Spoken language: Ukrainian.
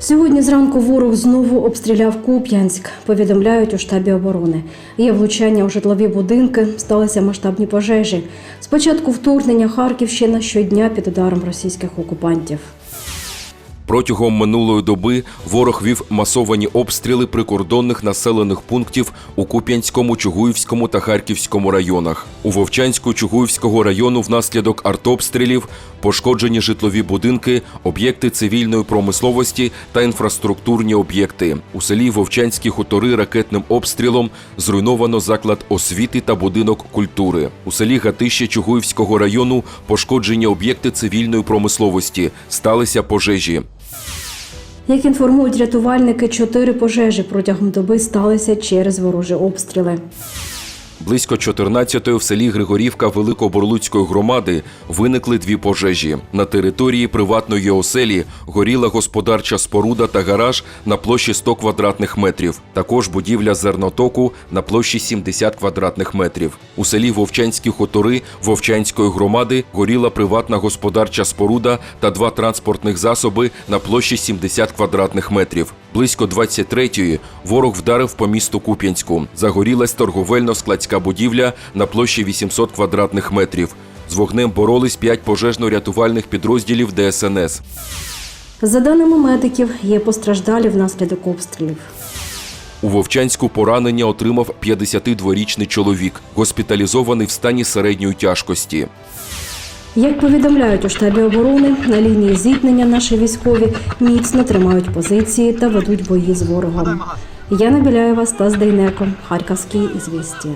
Сьогодні зранку ворог знову обстріляв Куп'янськ. Повідомляють у штабі оборони. Є влучання у житлові будинки, сталися масштабні пожежі. Спочатку вторгнення Харківщина щодня під ударом російських окупантів. Протягом минулої доби ворог вів масовані обстріли прикордонних населених пунктів у Куп'янському, Чугуївському та Харківському районах. У Вовчанську Чугуївського району внаслідок артобстрілів пошкоджені житлові будинки, об'єкти цивільної промисловості та інфраструктурні об'єкти. У селі Вовчанські хутори ракетним обстрілом зруйновано заклад освіти та будинок культури. У селі Гатище Чугуївського району пошкоджені об'єкти цивільної промисловості, сталися пожежі. Як інформують рятувальники, чотири пожежі протягом доби сталися через ворожі обстріли. Близько 14-ї в селі Григорівка Великоборлуцької громади виникли дві пожежі. На території приватної оселі горіла господарча споруда та гараж на площі 100 квадратних метрів. Також будівля зернотоку на площі 70 квадратних метрів. У селі Вовчанські хутори Вовчанської громади горіла приватна господарча споруда та два транспортних засоби на площі 70 квадратних метрів. Близько 23-ї ворог вдарив по місту Куп'янську. Загорілась торговельно-складська будівля на площі 800 квадратних метрів. З вогнем боролись п'ять пожежно-рятувальних підрозділів ДСНС. За даними медиків, є постраждалі внаслідок обстрілів. У Вовчанську поранення отримав 52-річний чоловік, госпіталізований в стані середньої тяжкості. Як повідомляють у штабі оборони, на лінії зіткнення наші військові міцно тримають позиції та ведуть бої з ворогом. Яна Біляєва, Стас Дейнеко, Харківські ізвістія.